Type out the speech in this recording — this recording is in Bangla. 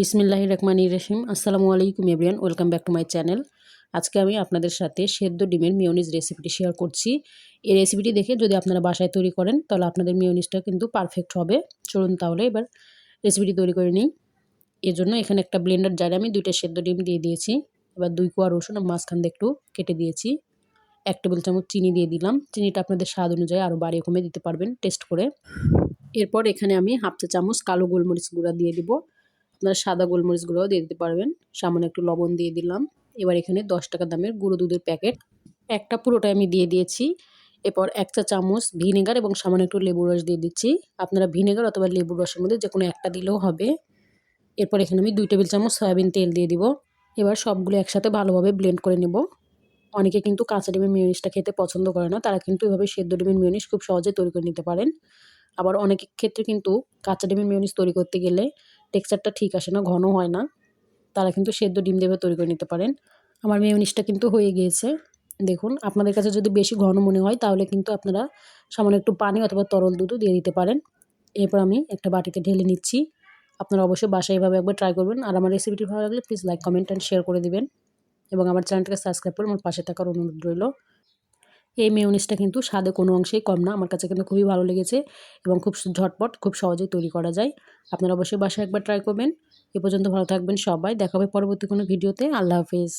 বিসমিল্লাহ রহমান রহিম। আসসালামু আলাইকুম everyone welcome back to my channel. আজকে আমি আপনাদের সাথে সেদ্ধ ডিমের মিওনিজ রেসিপিটি শেয়ার করছি। এই রেসিপিটি দেখে যদি আপনারা বাসায় তৈরি করেন, তাহলে আপনাদের মিওনিজটা কিন্তু পারফেক্ট হবে। চলুন তাহলে এবার রেসিপিটি তৈরি করে নিই। এর জন্য এখানে একটা ব্লেন্ডার জারে আমি দুইটা সেদ্ধ ডিম দিয়ে দিয়েছি। এবার দুই কোয়া রসুন মাঝখান দিয়ে একটু কেটে দিয়েছি। এক টেবিল চামচ চিনি দিয়ে দিলাম। চিনিটা আপনাদের স্বাদ অনুযায়ী আরও বাড়িয়ে কমে দিতে পারবেন টেস্ট করে। এরপর এখানে আমি হাফ চা চামচ কালো গোলমরিচ গুঁড়া দিয়ে দিব। আপনারা সাদা গোলমরিচগুলোও দিয়ে দিতে পারবেন। সামান্য একটু লবণ দিয়ে দিলাম। এবার এখানে দশ টাকা দামের গুঁড়ো দুধের প্যাকেট। একটা পুরোটাই আমি দিয়ে দিয়েছি। এরপর এক চা চামচ ভিনেগার এবং সামান্য একটু লেবুর রস দিয়ে দিচ্ছি। আপনারা ভিনেগার অথবা লেবুর রসের মধ্যে যে কোনো একটা দিলেও হবে। এরপর এখানে আমি দুই টেবিল চামচ সয়াবিন তেল দিয়ে দিব। এবার সবগুলো একসাথে ভালোভাবে ব্লেন্ড করে নেব। অনেকে কিন্তু কাঁচা ডিমের মিউনিসটা খেতে পছন্দ করে না। তারা কিন্তু এভাবে সেদ্ধ ডিমের মিউনিস খুব সহজে তৈরি করে নিতে পারেন। আবার অনেক ক্ষেত্রে কিন্তু কাঁচা ডিমের মিউনিস তৈরি করতে গেলে টেক্সচারটা ঠিক আসে না ঘন হয় না। তারা কিন্তু সেদ্ধ ডিম দেবে তৈরি করে নিতে পারেন। আমার মেয়নিসটা কিন্তু হয়ে গিয়েছে। দেখুন, আপনাদের কাছে যদি বেশি ঘন মনে হয়, তাহলে কিন্তু আপনারা সামান্য একটু পানি অথবা তরল দুধও দিয়ে দিতে পারেন। এরপর আমি একটা বাটিতে ঢেলে নিচ্ছি। আপনারা অবশ্যই বাসায় এভাবে একবার ট্রাই করবেন। আর আমার রেসিপিটি ভালো লাগলে please like comment and share করে দিবেন। এবং আমার চ্যানেলটাকে সাবস্ক্রাইব করে আমার পাশে থাকার অনুরোধ রইল। এই মেয়নিসটা কিন্তু স্বাদে কোনো অংশেই কম না। আমার কাছে কিন্তু খুবই ভালো লেগেছে এবং খুব ঝটপট, খুব সহজেই তৈরি করা যায়। আপনারা অবশ্যই বাসায় একবার ট্রাই করবেন। এ পর্যন্ত ভালো থাকবেন সবাই। দেখাবে পরবর্তী কোনো ভিডিওতে আল্লাহ হাফিজ।